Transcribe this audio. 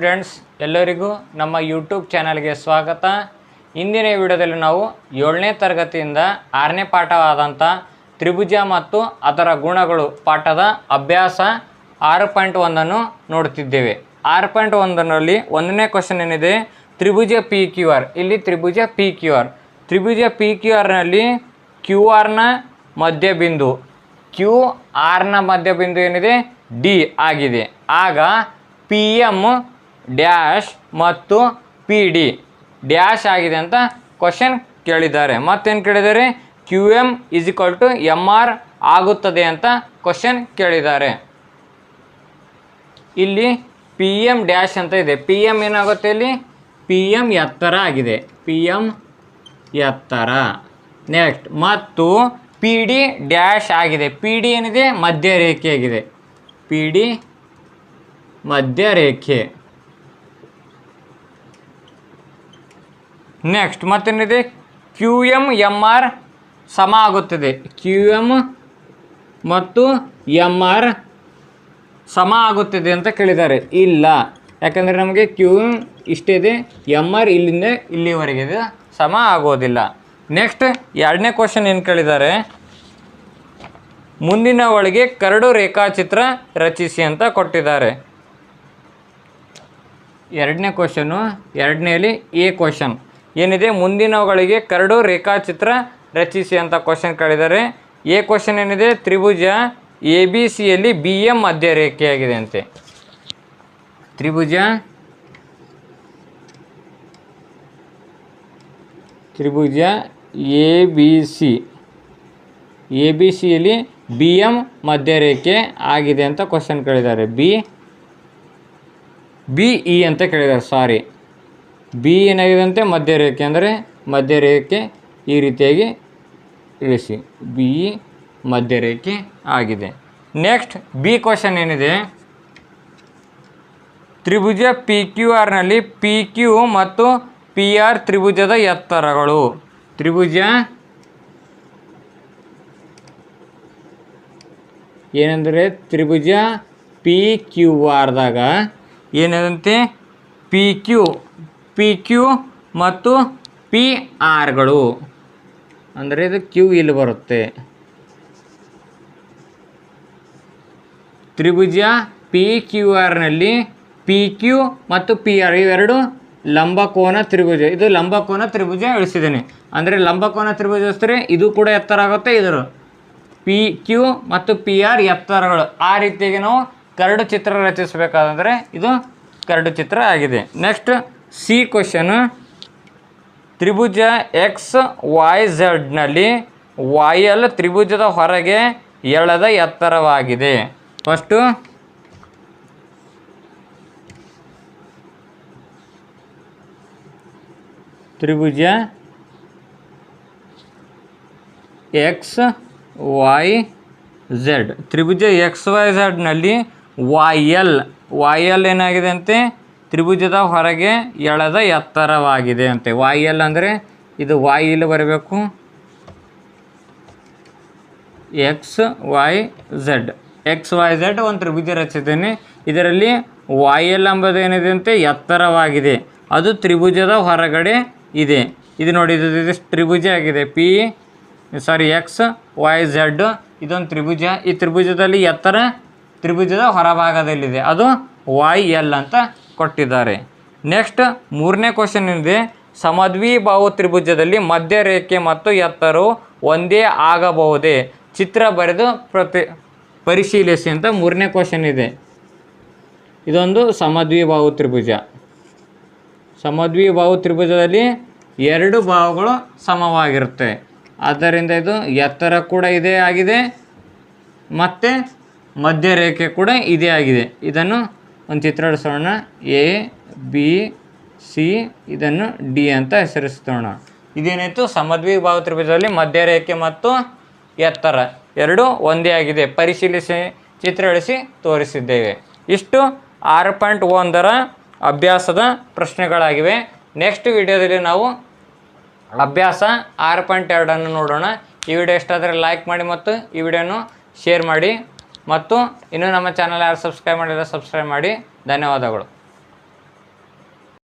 Friends ಎಲ್ಲರಿಗೂ ನಮ್ಮ YouTube ಚಾನಲ್ಗೆ ಸ್ವಾಗತ. ಇಂದಿನ ವಿಡಿಯೋದಲ್ಲಿ ನಾವು ಏಳನೇ ತರಗತಿಯಿಂದ ಆರನೇ ಪಾಠವಾದಂಥ ತ್ರಿಭುಜ ಮತ್ತು ಅದರ ಗುಣಗಳು ಪಾಠದ ಅಭ್ಯಾಸ ಆರು ಪಾಯಿಂಟ್ ಒಂದನ್ನು ನೋಡ್ತಿದ್ದೇವೆ. ಆರು ಪಾಯಿಂಟ್ ಒಂದರಲ್ಲಿ ಒಂದನೇ ಕ್ವಶನ್ ಏನಿದೆ? ತ್ರಿಭುಜ ಪಿ ಕ್ಯೂ ಆರ್ ಇಲ್ಲಿ ತ್ರಿಭುಜ ಪಿ ಕ್ಯೂ ಆರ್ ತ್ರಿಭುಜ ಪಿ ಕ್ಯೂ ಆರ್ನಲ್ಲಿ ಕ್ಯೂ ಆರ್ನ ಮಧ್ಯಬಿಂದು. ಕ್ಯೂ ಆರ್ನ ಮಧ್ಯಬಿಂದು ಏನಿದೆ? ಡಿ ಆಗಿದೆ. ಆಗ ಪಿ ಎಂ ಡ್ಯಾಶ್ ಮತ್ತು ಪಿ ಡಿ. ಡ್ಯಾಶ್ ಆಗಿದೆ ಅಂತ ಕ್ವಶನ್ ಕೇಳಿದ್ದಾರೆ. ಮತ್ತೇನು ಕೇಳಿದ್ದಾರೆ? Q M is equal to M R ಆಗುತ್ತದೆ ಅಂತ ಕ್ವಶನ್ ಕೇಳಿದ್ದಾರೆ. ಇಲ್ಲಿ ಪಿ ಎಂ ಡ್ಯಾಶ್ ಅಂತ ಇದೆ. ಪಿ ಎಂ ಏನಾಗುತ್ತೆ ಇಲ್ಲಿ? ಪಿ ಎಂ ಎತ್ತರ ಆಗಿದೆ. ಪಿ ಎಂ ಎತ್ತರ. ನೆಕ್ಸ್ಟ್ ಮತ್ತು ಪಿ ಡಿ ಡ್ಯಾಶ್ ಆಗಿದೆ. ಪಿ ಡಿ ಏನಿದೆ? ಮಧ್ಯರೇಖೆ ಆಗಿದೆ ಪಿ ಡಿ ಮಧ್ಯರೇಖೆ. ನೆಕ್ಸ್ಟ್ ಮತ್ತೇನಿದೆ? ಕ್ಯೂ ಎಂ ಎಂ ಆರ್ ಸಮ ಆಗುತ್ತದೆ ಕ್ಯೂ ಎಂ ಮತ್ತು ಎಂ ಆರ್ ಸಮ ಆಗುತ್ತದೆ ಅಂತ ಕೇಳಿದ್ದಾರೆ. ಇಲ್ಲ. ಯಾಕಂದರೆ ನಮಗೆ ಕ್ಯೂ ಇಷ್ಟಿದೆ ಎಂ ಆರ್ ಇಲ್ಲಿಂದ ಇಲ್ಲಿವರೆಗೆ ಸಮ ಆಗೋದಿಲ್ಲ. ನೆಕ್ಸ್ಟ್ ಎರಡನೇ ಕ್ವಶನ್ ಏನು ಕೇಳಿದ್ದಾರೆ? ಮುಂದಿನ ಒಳಗೆ ಕರಡು ರೇಖಾಚಿತ್ರ ರಚಿಸಿ ಅಂತ ಕೊಟ್ಟಿದ್ದಾರೆ. ಎರಡನೇ ಕ್ವಶನು ಎರಡನೇಲಿ ಎ ಕ್ವಶನ್ ಏನಿದೆ? ಮುಂದಿನವುಗಳಿಗೆ ಕರಡು ರೇಖಾಚಿತ್ರ ರಚಿಸಿ ಅಂತ ಕ್ವಶನ್ ಕೇಳಿದ್ದಾರೆ. ಎ ಕ್ವಶನ್ ಏನಿದೆ? ತ್ರಿಭುಜ ಎ ಬಿ ಸಿಯಲ್ಲಿ ಬಿ ಎಂ ಮಧ್ಯರೇಖೆಯಾಗಿದೆ ಅಂತೆ ತ್ರಿಭುಜ ತ್ರಿಭುಜ A B C. A B ಸಿಯಲ್ಲಿ ಬಿ ಎಂ ಮಧ್ಯರೇಖೆ ಆಗಿದೆ ಅಂತ ಕ್ವಶನ್ ಕೇಳಿದ್ದಾರೆ. ಬಿ ಬಿ, ಇ ಅಂತ ಕೇಳಿದ್ದಾರೆ. ಸಾರಿ ಬಿ ಏನಾಗಿದೆ ಅಂತೆ ಮಧ್ಯರೇಖೆ ಅಂದರೆ ಮಧ್ಯರೇಖೆ ಈ ರೀತಿಯಾಗಿ ಇಳಿಸಿ. ಬಿ ಮಧ್ಯರೇಖೆ ಆಗಿದೆ. ನೆಕ್ಸ್ಟ್ ಬಿ ಕ್ವಶನ್ ಏನಿದೆ? ತ್ರಿಭುಜ ಪಿ ಕ್ಯೂ ಆರ್ನಲ್ಲಿ ಪಿ ಕ್ಯೂ ಮತ್ತು ಪಿ ಆರ್ ತ್ರಿಭುಜದ ಎತ್ತರಗಳು. ತ್ರಿಭುಜ ಏನಂದರೆ ತ್ರಿಭುಜ ಪಿ ಕ್ಯೂ ಆರ್ದಾಗ ಏನದಂತೆ? ಪಿ ಕ್ಯೂ ಪಿ ಕ್ಯೂ ಮತ್ತು ಪಿ ಆರ್ಗಳು ಅಂದರೆ ಇದು ಕ್ಯೂ ಇಲ್ಲಿ ಬರುತ್ತೆ. ತ್ರಿಭುಜ ಪಿ ಕ್ಯೂ ಆರ್ನಲ್ಲಿ ಪಿ ಕ್ಯೂ ಮತ್ತು ಪಿ ಆರ್ ಇವೆರಡು ಲಂಬಕೋನ ತ್ರಿಭುಜ. ಇದು ಲಂಬಕೋನ ತ್ರಿಭುಜ ಇಳಿಸಿದ್ದೀನಿ ಅಂದರೆ ಲಂಬಕೋನ ತ್ರಿಭುಜ ಇದು ಕೂಡ ಎತ್ತರ ಆಗುತ್ತೆ ಇದರ ಪಿ ಕ್ಯೂ ಮತ್ತು ಪಿ ಆರ್ ಎತ್ತರಗಳು. ಆ ರೀತಿಯಾಗಿ ನಾವು ಕರಡು ಚಿತ್ರ ರಚಿಸಬೇಕಾದಂದರೆ ಇದು ಕರಡು ಚಿತ್ರ ಆಗಿದೆ. ನೆಕ್ಸ್ಟ್ ಸಿ ಕ್ವಶನು ತ್ರಿಭುಜ ಎಕ್ಸ್ ವೈ ಝಡ್ನಲ್ಲಿ ವೈ ಎಲ್ ತ್ರಿಭುಜದ ಹೊರಗೆ ಎಳೆದ ಎತ್ತರವಾಗಿದೆ. ಫಸ್ಟು ತ್ರಿಭುಜ ಎಕ್ಸ್ ವೈ ಝಡ್ ತ್ರಿಭುಜ ಎಕ್ಸ್ ವೈ ಝಡ್ನಲ್ಲಿ ವೈ ಎಲ್ ವೈ ಎಲ್ ಏನಾಗಿದೆ ಅಂತೆ ತ್ರಿಭುಜದ ಹೊರಗೆ ಎಳೆದ ಎತ್ತರವಾಗಿದೆ ಅಂತೆ. ವಾಯಿ ಎಲ್ ಅಂದರೆ ಇದು ವಾಯಿ ಇಲ್ಲಿ ಬರಬೇಕು. X Y Z X Y Z ಒಂದು ತ್ರಿಭುಜ ರಚಿಸಿದ್ದೇನೆ. ಇದರಲ್ಲಿ ವಾಯಿ ಎಲ್ ಎಂಬುದು ಏನಿದೆ ಅಂತೆ? ಎತ್ತರವಾಗಿದೆ. ಅದು ತ್ರಿಭುಜದ ಹೊರಗಡೆ ಇದೆ. ಇದು ನೋಡಿ, ಇದು ಇದು ತ್ರಿಭುಜ ಆಗಿದೆ. P sorry X Y Z ಇದೊಂದು ತ್ರಿಭುಜ. ಈ ತ್ರಿಭುಜದಲ್ಲಿ ಎತ್ತರ ತ್ರಿಭುಜದ ಹೊರಭಾಗದಲ್ಲಿದೆ. ಅದು ವಾಯ್ ಎಲ್ ಅಂತ ಕೊಟ್ಟಿದ್ದಾರೆ. ನೆಕ್ಸ್ಟ್ ಮೂರನೇ ಕ್ವಶನ್ ಇದೆ ಸಮದ್ವಿಬಾಹು ತ್ರಿಭುಜದಲ್ಲಿ ಮಧ್ಯ ರೇಖೆ ಮತ್ತು ಎತ್ತರವು ಒಂದೇ ಆಗಬಹುದೇ? ಚಿತ್ರ ಬರೆದು ಪ್ರತಿ ಪರಿಶೀಲಿಸಿ ಅಂತ ಮೂರನೇ ಕ್ವಶನ್ ಇದೆ. ಇದೊಂದು ಸಮದ್ವಿಬಾಹು ತ್ರಿಭುಜ. ಸಮದ್ವಿಬಾಹು ತ್ರಿಭುಜದಲ್ಲಿ ಎರಡು ಬಾಹುಗಳು ಸಮವಾಗಿರುತ್ತೆ. ಆದ್ದರಿಂದ ಇದು ಎತ್ತರ ಕೂಡ ಇದೇ ಆಗಿದೆ, ಮತ್ತು ಮಧ್ಯರೇಖೆ ಕೂಡ ಇದೇ ಆಗಿದೆ. ಇದನ್ನು ಒಂದು ಚಿತ್ರ ಬಿಡಿಸೋಣ ಎ, ಬಿ, ಸಿ, ಇದನ್ನು ಡಿ ಅಂತ ಹೆಸರಿಸೋಣ. ಇದೇನಾಯಿತು ಸಮದ್ವಿಬಾಹು ತ್ರಿಭುಜದಲ್ಲಿ ಮಧ್ಯರೇಖೆ ಮತ್ತು ಎತ್ತರ. ಎರಡು ಒಂದೇ ಆಗಿದೆ. ಪರಿಶೀಲಿಸಿ, ಚಿತ್ರ ಇಳಿಸಿ ತೋರಿಸಿದ್ದೇವೆ. ಇಷ್ಟು ಆರು ಪಾಯಿಂಟ್ ಒಂದರ ಅಭ್ಯಾಸದ ಪ್ರಶ್ನೆಗಳಾಗಿವೆ. ನೆಕ್ಸ್ಟ್ ವಿಡಿಯೋದಲ್ಲಿ ನಾವು ಅಭ್ಯಾಸ ಆರು ಪಾಯಿಂಟ್ ಎರಡನ್ನು ನೋಡೋಣ. ಈ ವಿಡಿಯೋ ಎಷ್ಟಾದರೆ ಲೈಕ್ ಮಾಡಿ ಮತ್ತು ಈ ವಿಡಿಯೋನು ಶೇರ್ ಮಾಡಿ. ಮತ್ತು ಇನ್ನೂ ನಮ್ಮ ಚಾನಲ್ ಯಾರು ಸಬ್ಸ್ಕ್ರೈಬ್ ಮಾಡಿದ್ರೆ ಸಬ್ಸ್ಕ್ರೈಬ್ ಮಾಡಿ. ಧನ್ಯವಾದಗಳು.